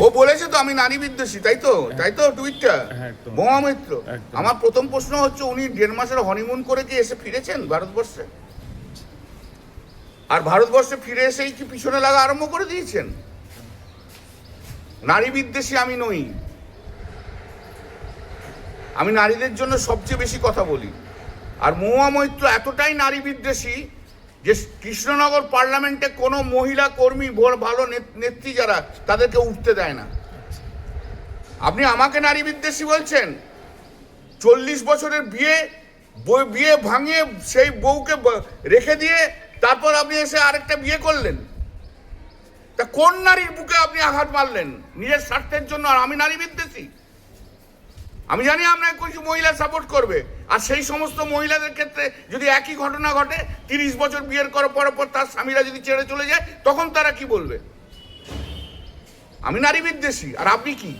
ও বলেছে তো আমি নারী বিদ্বেষী তাই তো? তাই তো টুইটটা? হ্যাঁ, বোমা মিত্র আমার প্রথম প্রশ্ন হচ্ছে উনি দেড় মাসের হনিমুন করে কি এসে ফিরেছেন ভারতবর্ষে? আর ভারতবর্ষে ফিরে এসেই কি পিছনে লাগা আরম্ভ করে দিয়েছেন? নারী বিদ্বেষী আমি নই। আমি নারীদের জন্য সবচেয়ে বেশি কথা বলি। আর মহুয়া মৈত্র এতটাই নারী বিদ্বেষী যে কৃষ্ণনগর পার্লামেন্টে কোনো মহিলা কর্মী ভালো নেত- নেত্রী যারা, তাদেরকে উঠতে দেয় না। আপনি আমাকে নারী বিদ্বেষী বলছেন? চল্লিশ বছরের বিয়ে বিয়ে ভাঙিয়ে সেই বউকে রেখে দিয়ে তারপর আপনি এসে আরেকটা বিয়ে করলেন। তা কোন নারীর বুকে আপনি আঘাত মারলেন? নিজের স্বার্থের জন্য আর আমি নারী বিদ্বেষী? আমি জানি আপনাকে কিছু মহিলা সাপোর্ট করবে। আর সেই সমস্ত মহিলাদের ক্ষেত্রে যদি একই ঘটনা ঘটে, তিরিশ বছর বিয়ের করার পর পর তার স্বামীরা যদি ছেড়ে চলে যায়, তখন তারা কি বলবে? আমি নারী বিদ্বেষী, আর আপনি কি?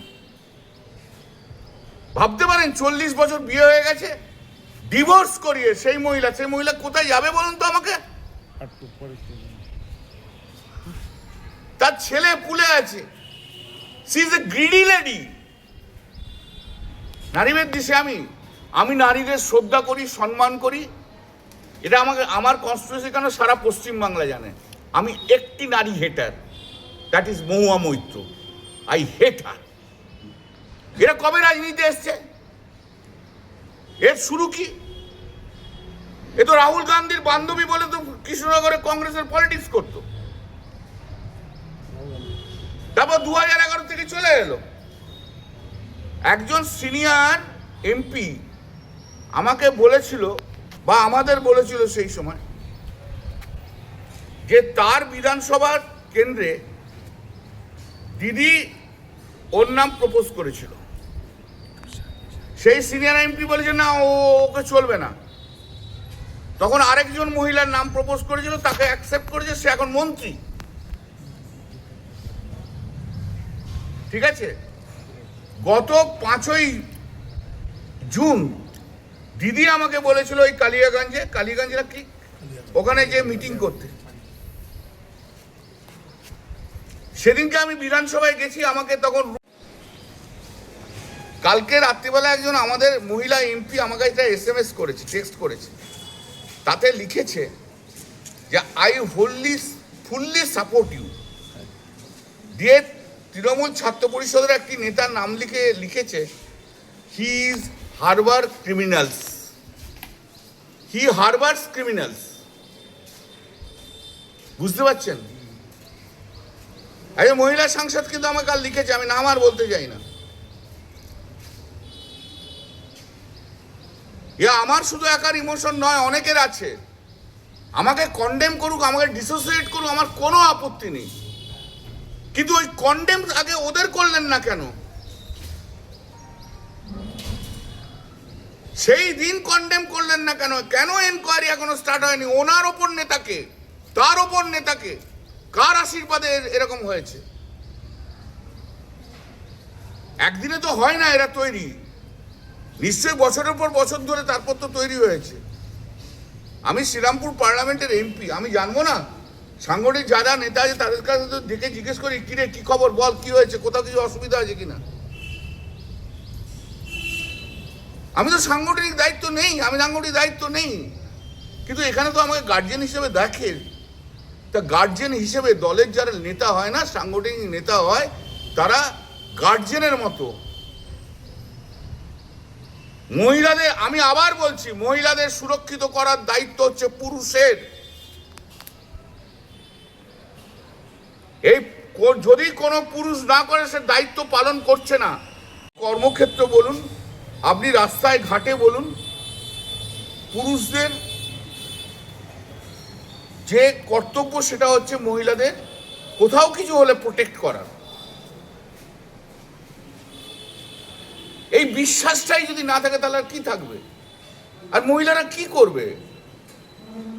ভাবতে পারেন চল্লিশ বছর বিয়ে হয়ে গেছে ডিভোর্স করিয়ে সেই মহিলা সেই মহিলা কোথায় যাবে বলুন তো আমাকে। তার ছেলে পুলে আছে। She is a greedy lady নারীদের দিশে আমি আমি নারীদের শ্রদ্ধা করি, সম্মান করি। এটা আমাকে, আমার কনস্টিটিউশন কেন সারা পশ্চিম বাংলা জানে? আমি একটি নারী hater that is Mahua Moitra. I hate her এরা কবে রাজনীতি এসছে? এর শুরু কি? এ তো রাহুল গান্ধীর বান্ধবী বলে তো কৃষ্ণনগরে কংগ্রেসের পলিটিক্স করতো। তারপর দু হাজার এগারো থেকে চলে এলো। একজন সিনিয়র এমপি আমাকে বলেছিল বা আমাদের বলেছিল সেই সময় যে তার বিধানসভার কেন্দ্রে দিদি ওর নাম প্রপোজ করেছিল। সেই সিনিয়র এমপি বলেছে, না, ও ওকে চলবে না। তখন আরেকজন মহিলার নাম প্রপোজ করেছিল, তাকে অ্যাকসেপ্ট করেছে, সে এখন মন্ত্রী। ঠিক আছে? গত পাঁচই জুন, দিদি আমাকে বলেছিল ওই কালিয়াগঞ্জে কালিয়াগঞ্জ না কি? ওখানে যে মিটিং করতে। সেদিনকে আমি বিধানসভায় গেছি, আমাকে তখন কালকে রাত্রিবেলা একজন আমাদের মহিলা এমপি আমাকে একটা এস এম এস করেছে টেক্সট করেছে। তাতে লিখেছে যে I wholly fully support you দিয়ে তৃণমূল ছাত্র পরিষদের একটি নেতার নাম লিখে, লিখেছে he is harbour criminals he harbours criminals বুঝতে পারছেন? একজন মহিলা সাংসদ কিন্তু আমাকে কাল লিখেছে, আমি নাম আর বলতে চাই না। এ আমার শুধু একার ইমোশন নয়, অনেকের আছে। আমাকে কন্ডেম করুক, আমাকে ডিসোসিয়েট করুক, আমার কোনো আপত্তি নেই। কিন্তু ওই কন্ডেম আগে ওদের করলেন না কেন? সেই দিন কন্ডেম করলেন না কেন? কেন এনকোয়ারি এখনও স্টার্ট হয়নি? ওনার ওপর নেতাকে, তার ওপর নেতাকে কার আশীর্বাদে এরকম হয়েছে? একদিনে তো হয় না এরা তৈরি। নিশ্চয়ই বছরের পর বছর ধরে তারপর তো তৈরি হয়েছে। আমি শ্রীরামপুর পার্লামেন্টের এমপি আমি জানব না? সাংগঠনিক যারা নেতা আছে, তাদের কাছে তো দেখে জিজ্ঞেস করি কিরে কি খবর? বল, কি হয়েছে? কোথাও কিছু অসুবিধা আছে কিনা? আমি তো সাংগঠনিক দায়িত্ব নেই, আমি সাংগঠনিক দায়িত্ব নেই। কিন্তু এখানে তো আমাকে গার্জেন হিসেবে দেখে। তা গার্জেন হিসেবে দলের যারা নেতা হয় না, সাংগঠনিক নেতা হয়, তারা গার্জেনের মতো। মহিলাদের, আমি আবার বলছি, মহিলাদের সুরক্ষিত করার দায়িত্ব হচ্ছে পুরুষের। এই যদি কোনো পুরুষ না করে, সে দায়িত্ব পালন করছে না। কর্মক্ষেত্র বলুন, আপনি রাস্তায় ঘাটে বলুন, পুরুষদের যে কর্তব্য সেটা হচ্ছে মহিলাদের কোথাও কিছু হলে প্রোটেক্ট করার এই বিশ্বাসটাই যদি না থাকে, তাহলে আর কি থাকবে? আর মহিলারা কি করবে?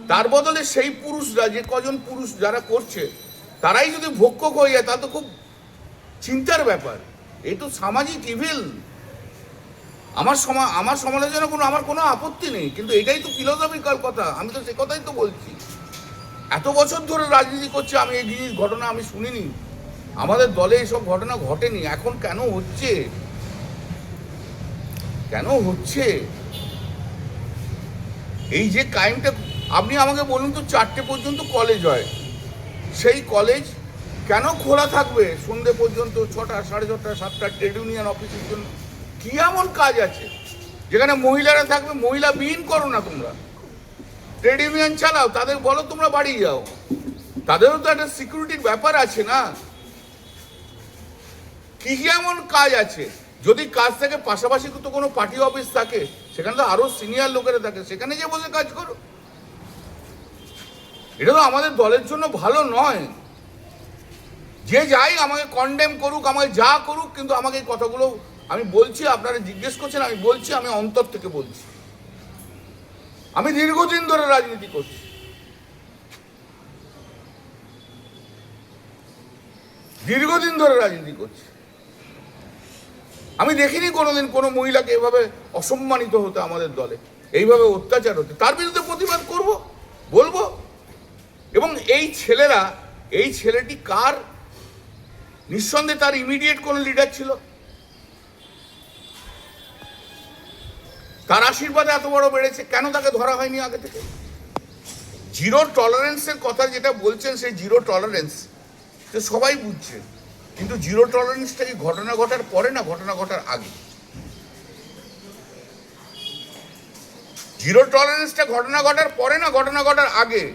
তার বদলে সেই পুরুষরা, যে কজন পুরুষ যারা করছে তারাই যদি ভক্ষক হয়ে যায় তা তো খুব চিন্তার ব্যাপার। এই তো সামাজিক ইভিল আমার সমা আমার সমালোচনা কোনো আমার কোনো আপত্তি নেই, কিন্তু এটাই তো ফিলোসফিক্যাল কথা। আমি তো সে কথাই তো বলছি। এত বছর ধরে রাজনীতি করছে, আমি এই জিনিস ঘটনা আমি শুনিনি। আমাদের দলে এসব ঘটনা ঘটেনি। এখন কেন হচ্ছে? কেন হচ্ছে? এই যে ক্রাইমটা আপনি আমাকে বলুন তো, চারটে পর্যন্ত কলেজ হয়। সেই কলেজ কেন খোলা থাকবে? সন্ধে পর্যন্ত ছটা, সাড়ে ছটা, সাতটা ট্রেড ইউনিয়ন অফিসের জন্য। কি এমন কাজ আছে? যেখানে মহিলারা থাকবে, মহিলা বিহীন করো না তোমরা। ট্রেড ইউনিয়ন চালাও, তাদের বলো তোমরা বাড়ি যাও। তাদেরও তো একটা সিকিউরিটির ব্যাপার আছে না? কি কি এমন কাজ আছে? যদি কাজ থাকে, পাশাপাশি তো কোনো পার্টি অফিস থাকে, সেখানে তো আরও সিনিয়র লোকেরা থাকে, সেখানে যে বসে কাজ করো। এটা তো আমাদের দলের জন্য ভালো নয়। যে যাই আমাকে কন্ডেম করুক, আমাকে যা করুক, কিন্তু আমাকে এই কথাগুলো আমি বলছি, আপনারা জিজ্ঞেস করছেন, আমি বলছি, আমি অন্তর থেকে বলছি। আমি দীর্ঘদিন ধরে রাজনীতি করছি। দীর্ঘদিন ধরে রাজনীতি করছি। আমি দেখিনি কোনোদিন কোনো মহিলাকে এভাবে অসম্মানিত হতে আমাদের দলে। এইভাবে অত্যাচার হতে। তার বিরুদ্ধে প্রতিবাদ করব, বলব এবং এই ছেলেরা, এই ছেলেটি কার? নিঃসন্দেহে তার ইমিডিয়েট কোনো লিডার ছিল। তার আশীর্বাদে এত বড় বেড়েছে, কেন তাকে ধরা হয়নি আগে থেকে? জিরো টলারেন্সের কথা যেটা বলছেন, সেই জিরো টলারেন্স তো সবাই বুঝছে। কিন্তু জিরো টলারেন্সটা কি ঘটনা ঘটার পরে না ঘটনা ঘটার আগে? জিরো টলারেন্সটা ঘটনা ঘটার পরে না ঘটনা ঘটার আগে?